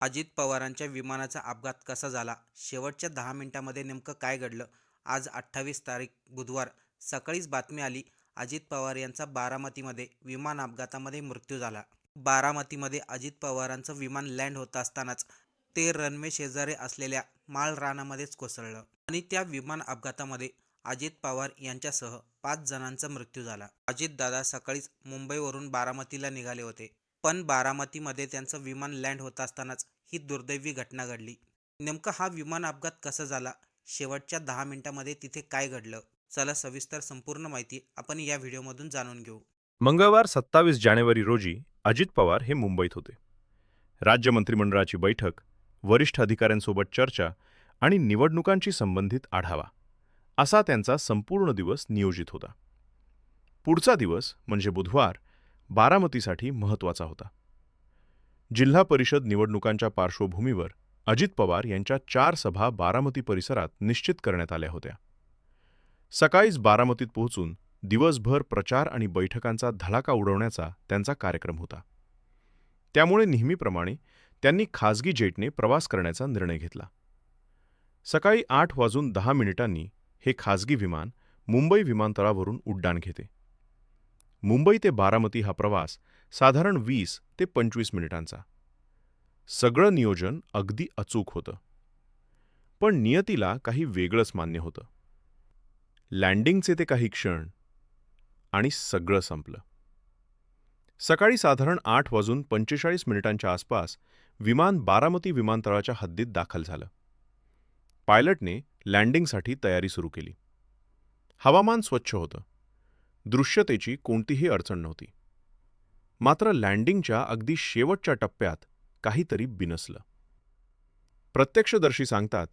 अजित पवारांच्या विमानाचा अपघात कसा झाला? शेवटच्या दहा मिनिटांमध्ये नेमकं काय घडलं? आज अठ्ठावीस तारीख बुधवार. सकाळीच बातमी आली अजित पवार यांचा बारामतीमध्ये विमान अपघातामध्ये मृत्यू झाला. बारामतीमध्ये अजित पवारांचं विमान लँड होत असतानाच ते रनवे शेजारी असलेल्या माळ रानामध्येच कोसळलं आणि त्या विमान अपघातामध्ये अजित पवार यांच्यासह पाच जणांचा मृत्यू झाला. अजितदादा सकाळीच मुंबईवरून बारामतीला निघाले होते. पण बारामतीमध्ये त्यांचं विमान लँड होत असतानाच ही दुर्दैवी घटना घडली. नेमका हा विमान अपघात कसा झाला? शेवटच्या दहा मिनिटांमध्ये तिथे काय घडलं? चला सविस्तर संपूर्ण माहिती आपण या व्हिडिओमधून जाणून घेऊ. मंगळवार सत्तावीस जानेवारी रोजी अजित पवार हे मुंबईत होते. राज्य मंत्रिमंडळाची बैठक वरिष्ठ अधिकाऱ्यांसोबत चर्चा आणि निवडणुकांशी संबंधित आढावा. असा त्यांचा संपूर्ण दिवस नियोजित होता. पुढचा दिवस म्हणजे बुधवार बारामतीसाठी महत्त्वाचा होता. जिल्हा परिषद निवडणुकांच्या पार्श्वभूमीवर अजित पवार यांच्या चार सभा बारामती परिसरात निश्चित करण्यात आल्या होत्या. सकाळीच बारामतीत पोहोचून दिवसभर प्रचार आणि बैठकांचा धडाका उडवण्याचा त्यांचा कार्यक्रम होता. त्यामुळे नेहमीप्रमाणे त्यांनी खासगी जेटने प्रवास करण्याचा निर्णय घेतला. सकाळी आठ वाजून दहा मिनिटांनी हे खासगी विमान मुंबई विमानतळावरून उड्डाण घेते. मुंबई ते बारामती हा प्रवास साधारण वीस ते पंचवीस मिनिटांचा. सगळं नियोजन अगदी अचूक होतं. पण नियतीला काही वेगळंच मान्य होतं. लँडिंगचे ते काही क्षण आणि सगळं संपलं. सकाळी साधारण आठ वाजून पंचेचाळीस मिनिटांच्या आसपास विमान बारामती विमानतळाच्या हद्दीत दाखल झालं. पायलटने लँडिंगसाठी तयारी सुरू केली. हवामान स्वच्छ होतं. दृश्यतेची कोणतीही अडचण नव्हती. मात्र लँडिंगच्या अगदी शेवटच्या टप्प्यात काहीतरी बिनसलं. प्रत्यक्षदर्शी सांगतात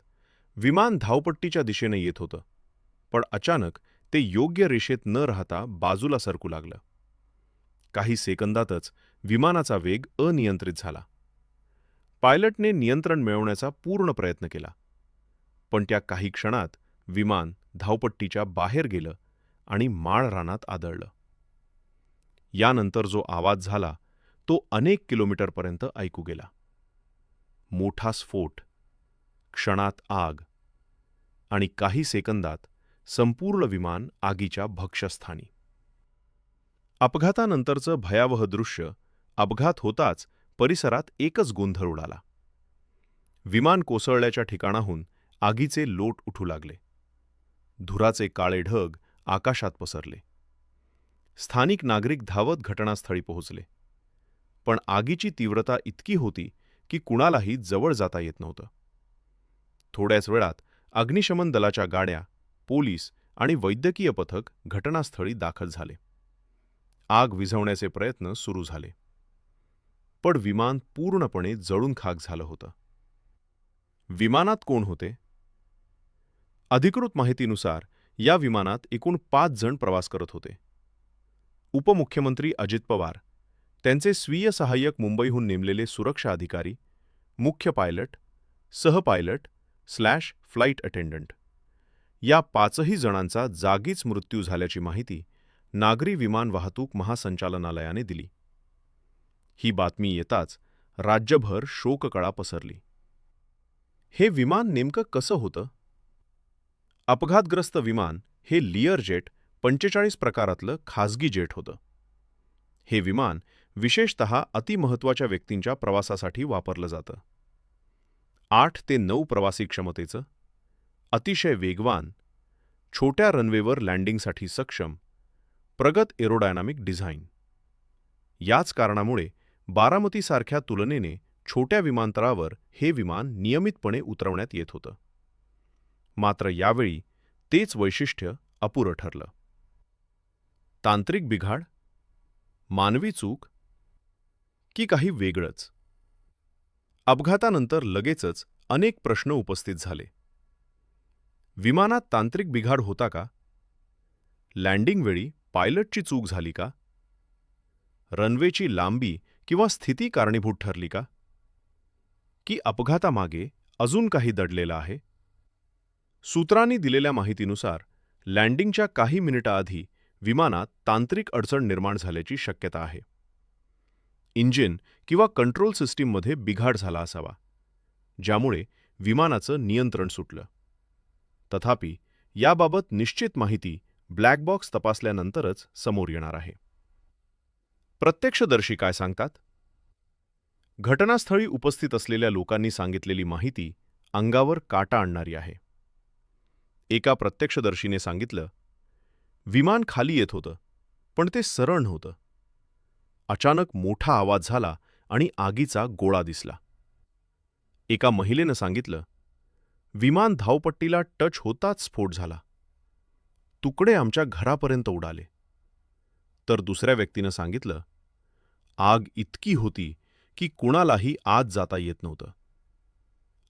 विमान धावपट्टीच्या दिशेने येत होतं पण अचानक ते योग्य रेषेत न राहता बाजूला सरकू लागलं. काही सेकंदातच विमानाचा वेग अनियंत्रित झाला. पायलटने नियंत्रण मिळवण्याचा पूर्ण प्रयत्न केला. पण त्या काही क्षणात विमान धावपट्टीच्या बाहेर गेलं आणि माळ रानात आदळलं. यानंतर जो आवाज झाला तो अनेक किलोमीटरपर्यंत ऐकू गेला. मोठा स्फोट क्षणात आग आणि काही सेकंदात संपूर्ण विमान आगीच्या भक्षस्थानी अपघातानंतरचं भयावह दृश्य अपघात होताच परिसरात एकच गोंधळ उडाला. विमान कोसळल्याच्या ठिकाणाहून आगीचे लोट उठू लागले. धुराचे काळे ढग आकाशात पसरले. स्थानिक नागरिक धावत घटनास्थळी पोहोचले. पण आगीची तीव्रता इतकी होती की कुणालाही जवळ जाता येत नव्हतं. थोड्याच वेळात अग्निशमन दलाच्या गाड्या पोलीस आणि वैद्यकीय पथक घटनास्थळी दाखल झाले. आग विझवण्याचे प्रयत्न सुरू झाले. पण विमान पूर्णपणे जळून खाक झालं होतं. विमानात कोण होते? अधिकृत माहितीनुसार या विमानात एकूण पाच जण प्रवास करत होते. उपमुख्यमंत्री अजित पवार त्यांचे स्वीय सहाय्यक मुंबईहून नेमलेले सुरक्षा अधिकारी मुख्य पायलट सहपायलट स्लॅश फ्लाईट अटेंडंट. या पाचही जणांचा जागीच मृत्यू झाल्याची माहिती नागरी विमान वाहतूक महासंचालनालयाने दिली. ही बातमी येताच राज्यभर शोककळा पसरली. हे विमान नेमकं कसं होतं? अपघातग्रस्त विमान हे लिअर जेट पंचेचाळीस प्रकारातलं खासगी जेट होतं. हे विमान विशेषत अतिमहत्वाच्या व्यक्तींच्या प्रवासासाठी वापरलं जातं. आठ ते नऊ प्रवासी क्षमतेचं अतिशय वेगवान छोट्या रनवेवर लँडिंगसाठी सक्षम प्रगत एरोडायनामिक डिझाईन याच कारणामुळे बारामतीसारख्या तुलनेने छोट्या विमानतळावर हे विमान नियमितपणे उतरवण्यात येत होतं. मात्र यावेळी तेच वैशिष्ट्य अपुरं ठरलं. तांत्रिक बिघाड मानवी चूक की काही वेगळंच. अपघातानंतर लगेचच अनेक प्रश्न उपस्थित झाले. विमानात तांत्रिक बिघाड होता का? लँडिंगवेळी पायलटची चूक झाली का? रनवेची लांबी किंवा स्थिती कारणीभूत ठरली का? की अपघातामागे अजून काही दडलेलं आहे? सूत्रांनी दिलेल्या माहितीनुसार लँडिंगच्या काही मिनिटाआधी विमानात तांत्रिक अडचण निर्माण झाल्याची शक्यता आहे. इंजिन किंवा कंट्रोल सिस्टीममध्ये बिघाड झाला असावा ज्यामुळे विमानाचं नियंत्रण सुटलं. तथापि याबाबत निश्चित माहिती ब्लॅक बॉक्स तपासल्यानंतरच समोर येणार आहे. प्रत्यक्षदर्शी काय सांगतात? घटनास्थळी उपस्थित असलेल्या लोकांनी सांगितलेली माहिती अंगावर काटा आणणारी आहे. एका प्रत्यक्षदर्शीने सांगितलं विमान खाली येत होतं पण ते सरळ नव्हतं. अचानक मोठा आवाज झाला आणि आगीचा गोळा दिसला. एका महिलेनं सांगितलं विमान धावपट्टीला टच होताच स्फोट झाला. तुकडे आमच्या घरापर्यंत उडाले. तर दुसऱ्या व्यक्तीनं सांगितलं आग इतकी होती की कुणालाही आत जाता येत नव्हतं.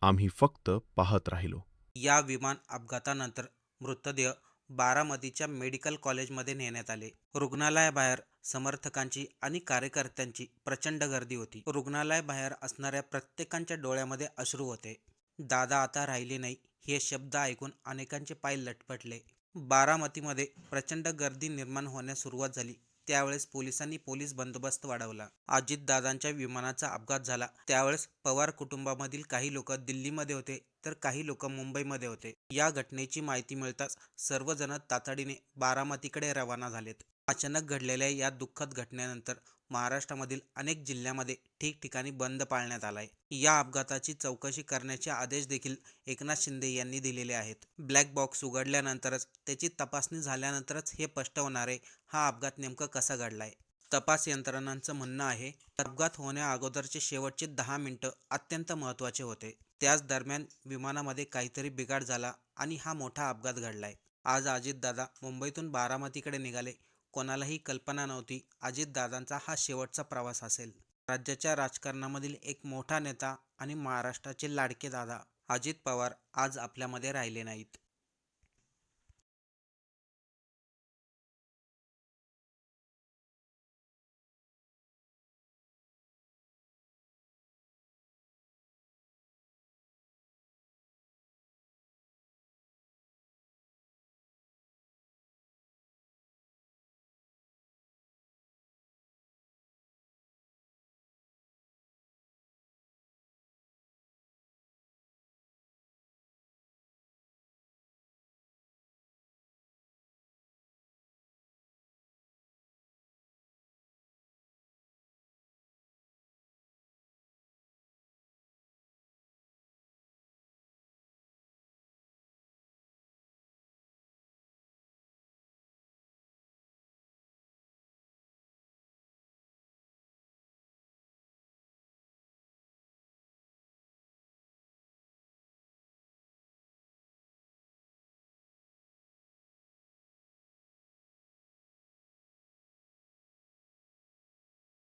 आम्ही फक्त पाहत राहिलो. या विमान अपघातानंतर मृतदेह बारामतीच्या मेडिकल कॉलेजमध्ये नेण्यात आले. रुग्णालयाबाहेर समर्थकांची आणि कार्यकर्त्यांची प्रचंड गर्दी होती. रुग्णालयाबाहेर असणाऱ्या प्रत्येकांच्या डोळ्यामध्ये अश्रू होते. दादा आता राहिले नाही हे शब्द ऐकून अनेकांचे पाय लटपटले. बारामतीमध्ये प्रचंड गर्दी निर्माण होण्यास सुरुवात झाली. त्यावेळेस पोलिसांनी पोलीस बंदोबस्त वाढवला. अजितदादांच्या विमानाचा अपघात झाला. त्यावेळेस पवार कुटुंबामधील काही लोक दिल्लीमध्ये होते तर काही लोक मुंबईमध्ये होते. या घटनेची माहिती मिळताच सर्वजण तातडीने बारामतीकडे रवाना झालेत. अचानक घडलेल्या या दुःखद घटनेनंतर महाराष्ट्रामधील अनेक जिल्ह्यामध्ये ठिकठिकाणी बंद पाळण्यात आलाय. या अपघाताची चौकशी करण्याचे आदेश देखील एकनाथ शिंदे यांनी दिलेले आहेत. ब्लॅक बॉक्स उघडल्यानंतरच त्याची तपासणी झाल्यानंतरच हे स्पष्ट होणार आहे हा अपघात नेमका कसा घडलाय? तपास यंत्रणांचं म्हणणं आहे अपघात होण्या अगोदरचे शेवटचे दहा मिनिटं अत्यंत महत्त्वाचे होते. त्याच दरम्यान विमानामध्ये काहीतरी बिघाड झाला आणि हा मोठा अपघात घडलाय. आज अजितदादा मुंबईतून बारामतीकडे निघाले. कोणालाही कल्पना नव्हती. अजितदादांचा हा शेवटचा प्रवास असेल. राज्याच्या राजकारणामधील एक मोठा नेता आणि महाराष्ट्राचे लाडके दादा अजित पवार आज आपल्यामध्ये राहिले नाहीत.